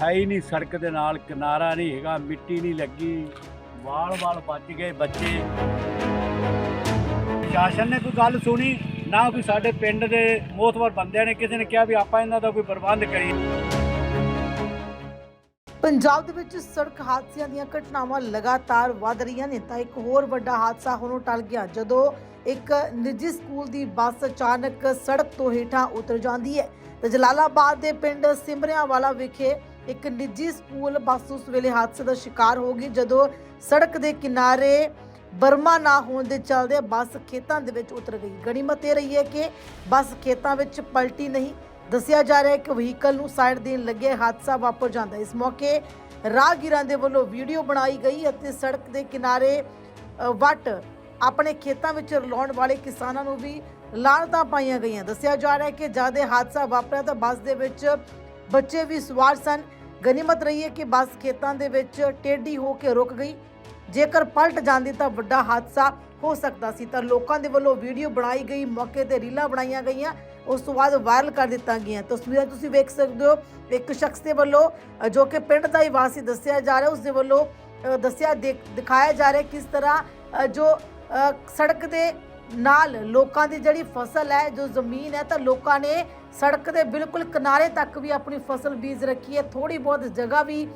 ਹੈ ਹੀ ਨਹੀਂ ਸੜਕ ਦੇ ਨਾਲ, ਕਿਨਾਰਾ ਨਹੀਂ ਹੈਗਾ, ਮਿੱਟੀ ਨਹੀਂ ਲੱਗੀ ਵਾਲ-ਵਾਲ ਬਚ ਗਏ ਬੱਚੇ। ਪ੍ਰਸ਼ਾਸਨ ਨੇ ਕੋਈ ਗੱਲ ਸੁਣੀ? ਨਾ ਕੋਈ ਸਾਡੇ ਪਿੰਡ ਦੇ ਮੋਤਵਰ ਬੰਦਿਆਂ ਨੇ ਕਿਸੇ ਨੇ ਕਿਹਾ ਵੀ ਆਪਾਂ ਇਹਨਾਂ ਦਾ ਕੋਈ ਪ੍ਰਬੰਧ ਕਰੀਏ। ਪੰਜਾਬ ਦੇ ਵਿੱਚ ਸੜਕ ਹਾਦਸਿਆਂ ਦੀਆਂ ਘਟਨਾਵਾਂ ਲਗਾਤਾਰ ਵੱਧ ਰਹੀਆਂ ਨੇ, ਤਾਂ ਇੱਕ ਹੋਰ ਵੱਡਾ ਹਾਦਸਾ ਹੁਣ ਟਲ ਗਿਆ, ਜਦੋਂ ਇੱਕ ਨਿੱਜੀ ਸਕੂਲ ਦੀ ਬੱਸ ਅਚਾਨਕ ਸੜਕ ਤੋਂ ਹੇਠਾਂ ਉਤਰ ਜਾਂਦੀ ਹੈ। ਤੇ ਜਲਾਲਾਬਾਦ ਦੇ ਪਿੰਡ ਸਿਮਰਿਆਂਵਾਲਾ ਵਿਖੇ ਇੱਕ ਨਿੱਜੀ ਸਕੂਲ ਬੱਸ ਉਸ ਵੇਲੇ ਹਾਦਸੇ ਦਾ ਸ਼ਿਕਾਰ ਹੋ ਗਈ, ਜਦੋਂ ਸੜਕ ਦੇ ਕਿਨਾਰੇ ਬਰਮਾ ਨਾ ਹੋਣ ਦੇ ਚਲਦੇ ਬੱਸ ਖੇਤਾਂ ਦੇ ਵਿੱਚ ਉਤਰ ਗਈ। ਗਣੀਮਤ ਇਹ ਰਹੀ ਹੈ ਕਿ ਬੱਸ ਖੇਤਾਂ ਵਿੱਚ ਪਲਟੀ ਨਹੀਂ, ਦੱਸਿਆ ਜਾ ਰਿਹਾ ਹੈ ਕਿ ਵਹੀਕਲ ਨੂੰ ਸਾਈਡ ਦੇਣ ਲੱਗੇ ਹਾਦਸਾ ਵਾਪਰ ਜਾਂਦਾ ਇਸ ਮੌਕੇ ਰਾਹਗੀਰਾਂ ਦੇ ਵੱਲੋਂ ਵੀਡੀਓ ਬਣਾਈ ਗਈ ਅਤੇ ਸੜਕ ਦੇ ਕਿਨਾਰੇ ਵੱਟ ਆਪਣੇ ਖੇਤਾਂ ਵਿੱਚ ਰਲਾਉਣ ਵਾਲੇ ਕਿਸਾਨਾਂ ਨੂੰ ਵੀ ਲਾਹਨਤਾਂ ਪਾਈਆਂ ਗਈਆਂ। ਦੱਸਿਆ ਜਾ ਰਿਹਾ ਹੈ ਕਿ ਜਦ ਇਹ ਹਾਦਸਾ ਵਾਪਰਿਆ ਤਾਂ ਬੱਸ ਦੇ ਵਿੱਚ ਬੱਚੇ ਵੀ ਸਵਾਰ ਸਨ। ਗਨੀਮਤ ਰਹੀ ਹੈ ਕਿ ਬੱਸ ਖੇਤਾਂ ਦੇ ਵਿੱਚ ਟੇਢੀ ਹੋ ਕੇ ਰੁਕ ਗਈ। ਜੇਕਰ ਪਲਟ ਜਾਂਦੀ ਤਾਂ ਵੱਡਾ ਹਾਦਸਾ ਹੋ ਸਕਦਾ ਸੀ। ਤਾਂ ਲੋਕਾਂ ਦੇ ਵੱਲੋਂ ਵੀਡੀਓ ਬਣਾਈ ਗਈ, ਮੌਕੇ ਤੇ ਰੀਲਾਂ ਬਣਾਈਆਂ ਗਈਆਂ, ਉਸ ਤੋਂ ਬਾਅਦ ਵਾਇਰਲ ਕਰ ਦਿੱਤਾ ਗਿਆ ਤਸਵੀਰਾਂ ਤੁਸੀਂ ਵੇਖ ਸਕਦੇ ਹੋ। ਇੱਕ ਸ਼ਖਸ ਦੇ ਵੱਲੋਂ ਜੋ ਕਿ ਪਿੰਡ ਦਾ ਹੀ ਵਾਸੀ ਦੱਸਿਆ ਜਾ ਰਿਹਾ, ਉਸ ਦੇ ਵੱਲੋਂ ਦੱਸਿਆ ਦੇਖ- ਦਿਖਾਇਆ ਜਾ ਰਿਹਾ ਕਿਸ ਤਰ੍ਹਾਂ ਜੋ ਸੜਕ ਦੇ ਨਾਲ ਲੋਕਾਂ ਦੀ ਜਿਹੜੀ ਫਸਲ ਹੈ, ਜੋ ਜ਼ਮੀਨ ਹੈ, ਤਾਂ ਲੋਕਾਂ ਨੇ ਸੜਕ ਦੇ ਬਿਲਕੁਲ ਕਿਨਾਰੇ ਤੱਕ ਵੀ ਆਪਣੀ ਫਸਲ ਬੀਜ ਰੱਖੀ ਹੈ ਥੋੜੀ ਬਹੁਤ ਜਗ੍ਹਾ ਵੀ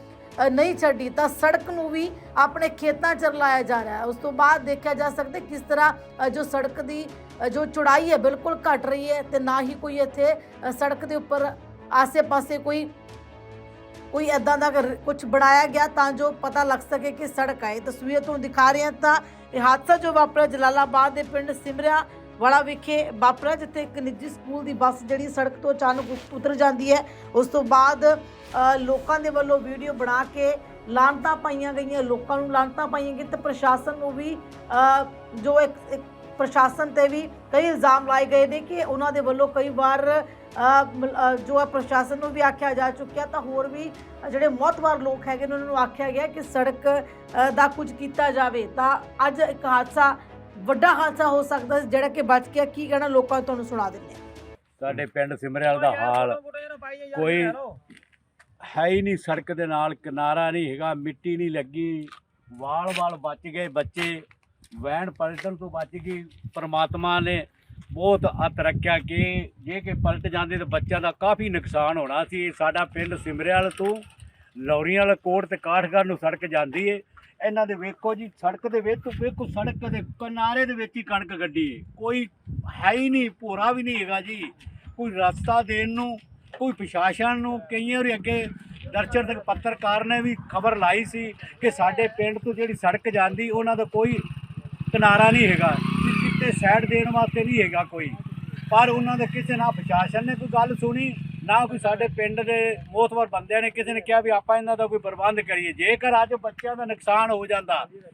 ਨਹੀਂ ਛੱਡੀ, ਤਾਂ ਸੜਕ ਨੂੰ ਵੀ ਆਪਣੇ ਖੇਤਾਂ 'ਚ ਰਲਾਇਆ ਜਾ ਰਿਹਾ ਹੈ। ਉਸ ਤੋਂ ਬਾਅਦ ਦੇਖਿਆ ਜਾ ਸਕਦਾ ਕਿਸ ਤਰ੍ਹਾਂ ਜੋ ਸੜਕ ਦੀ ਜੋ ਚੌੜਾਈ ਹੈ ਬਿਲਕੁਲ ਘਟ ਰਹੀ ਹੈ ਤੇ ਨਾ ਹੀ ਕੋਈ ਇੱਥੇ ਸੜਕ ਦੇ ਉੱਪਰ ਆਸੇ-ਪਾਸੇ ਕੋਈ ਕੋਈ ਐਦਾਂ ਦਾ ਕੁਝ ਬਣਾਇਆ ਗਿਆ ਤਾਂ ਜੋ ਪਤਾ ਲੱਗ ਸਕੇ ਕਿ ਸੜਕ ਹੈ। ਇਹ ਤਸਵੀਰ ਤੁਹਾਨੂੰ ਦਿਖਾ ਰਹੇ ਹਾਂ ਤਾਂ ਇਹ ਹਾਦਸਾ ਜੋ ਵਾਪਰਿਆ ਜਲਾਲਾਬਾਦ ਦੇ ਪਿੰਡ ਸਿਮਰਿਆ ਵਾਲਾ ਵਿਖੇ ਵਾਪਰਿਆ ਜਿੱਥੇ ਇੱਕ ਨਿੱਜੀ ਸਕੂਲ ਦੀ ਬੱਸ ਜਿਹੜੀ ਸੜਕ ਤੋਂ ਅਚਾਨਕ ਉਤਰ ਜਾਂਦੀ ਹੈ। ਉਸ ਤੋਂ ਬਾਅਦ ਲੋਕਾਂ ਦੇ ਵੱਲੋਂ ਵੀਡੀਓ ਬਣਾ ਕੇ ਲਾਂਤਾਂ ਪਾਈਆਂ ਗਈਆਂ ਲੋਕਾਂ ਨੂੰ ਲਾਂਤਾਂ ਪਾਈਆਂ ਗਈਆਂ ਤੇ ਪ੍ਰਸ਼ਾਸਨ ਨੂੰ ਵੀ ਜੋ ਇੱਕ ਪ੍ਰਸ਼ਾਸਨ ਤੇ ਵੀ ਕਈ ਇਲਜ਼ਾਮ ਲਾਏ ਗਏ ਨੇ ਕਿ ਉਹਨਾਂ ਦੇ ਵੱਲੋਂ ਕਈ ਵਾਰ ਅ, ਜੋ ਹੈ ਪ੍ਰਸ਼ਾਸਨ ਨੂੰ ਵੀ ਆਖਿਆ ਜਾ ਚੁੱਕਿਆ ਤਾਂ ਹੋਰ ਵੀ ਜਿਹੜੇ ਮੌਤਵਾਰ ਲੋਕ ਹੈਗੇ ਨੇ ਉਹਨਾਂ ਨੂੰ ਆਖਿਆ ਗਿਆ ਕਿ ਸੜਕ ਦਾ ਕੁਝ ਕੀਤਾ ਜਾਵੇ। ਤਾਂ ਅੱਜ ਇੱਕ ਹਾਦਸਾ ਵੱਡਾ ਹਾਦਸਾ ਹੋ ਸਕਦਾ ਸੀ ਜਿਹੜਾ ਕਿ ਬਚ ਗਿਆ। ਕੀ ਕਹਿਣਾ ਲੋਕਾਂ ਨੂੰ ਤੁਹਾਨੂੰ ਸੁਣਾ ਦਿੰਦੇ ਹਾਂ। ਸਾਡੇ ਪਿੰਡ ਸਿਮਰਿਆਲ ਦਾ ਹਾਲ ਕੋਈ ਹੈ ਹੀ ਨਹੀਂ ਸੜਕ ਦੇ ਨਾਲ ਕਿਨਾਰਾ ਨਹੀਂ ਹੈਗਾ ਮਿੱਟੀ ਨਹੀਂ ਲੱਗੀ। ਵਾਲ-ਵਾਲ ਬਚ ਗਏ ਬੱਚੇ ਵੈਨ ਪਲਟਣ ਤੋਂ ਬਚ ਗਈ। ਪ੍ਰਮਾਤਮਾ ਨੇ ਬਹੁਤ ਹੱਥ ਰੱਖਿਆ ਕਿ ਜੇ ਕਿ ਪਲਟ ਜਾਂਦੇ ਤਾਂ ਬੱਚਿਆਂ ਦਾ ਕਾਫੀ ਨੁਕਸਾਨ ਹੋਣਾ ਸੀ। ਸਾਡਾ ਪਿੰਡ ਸਿਮਰਿਆਲ ਤੋਂ ਲੌਰੀਆਂ ਵਾਲਾ ਕੋਟ ਤੇ ਕਾਠਗੜ੍ਹ ਨੂੰ ਸੜਕ ਜਾਂਦੀ ਏ। ਇਹਨਾਂ ਦੇ ਵੇਖੋ ਜੀ, ਸੜਕ ਦੇ ਵਿੱਚ ਵੇਖੋ ਸੜਕ ਦੇ ਕਿਨਾਰੇ ਦੇ ਵਿੱਚ ਹੀ ਕਣਕ ਗੱਡੀ ਏ। ਕੋਈ ਹੈ ਹੀ ਨਹੀਂ, ਭੋਰਾ ਵੀ ਨਹੀਂ ਹੈਗਾ ਜੀ। ਕੋਈ ਰਸਤਾ ਦੇਣ ਨੂੰ, ਕੋਈ ਪ੍ਰਸ਼ਾਸਨ ਨੂੰ, ਕਈਆਂ ਵਾਰੀ ਅੱਗੇ ਦਰਸ਼ਨ ਤੱਕ ਪੱਤਰਕਾਰ ਨੇ ਵੀ ਖਬਰ ਲਾਈ ਸੀ ਕਿ ਸਾਡੇ ਪਿੰਡ ਤੋਂ ਜਿਹੜੀ ਸੜਕ ਜਾਂਦੀ, ਉਹਨਾਂ ਦਾ ਕੋਈ ਕਿਨਾਰਾ ਨਹੀਂ ਹੈਗਾ। ਕਿਤੇ ਸਾਈਡ ਦੇਣ ਵਾਸਤੇ ਨਹੀਂ ਹੈਗਾ ਕੋਈ। ਪਰ ਉਹਨਾਂ ਦੇ ਕਿਸੇ ਨਾ ਪ੍ਰਸ਼ਾਸਨ ਨੇ ਕੋਈ ਗੱਲ ਸੁਣੀ ਨਾ ਕੋਈ ਸਾਡੇ ਪਿੰਡ ਦੇ ਮੋਤਵਰ ਬੰਦਿਆਂ ਨੇ ਕਿਸੇ ਨੇ ਕਿਹਾ ਵੀ ਆਪਾਂ ਇਹਨਾਂ ਦਾ ਕੋਈ ਪ੍ਰਬੰਧ ਕਰੀਏ। ਜੇਕਰ ਅੱਜ ਬੱਚਿਆਂ ਦਾ ਨੁਕਸਾਨ ਹੋ ਜਾਂਦਾ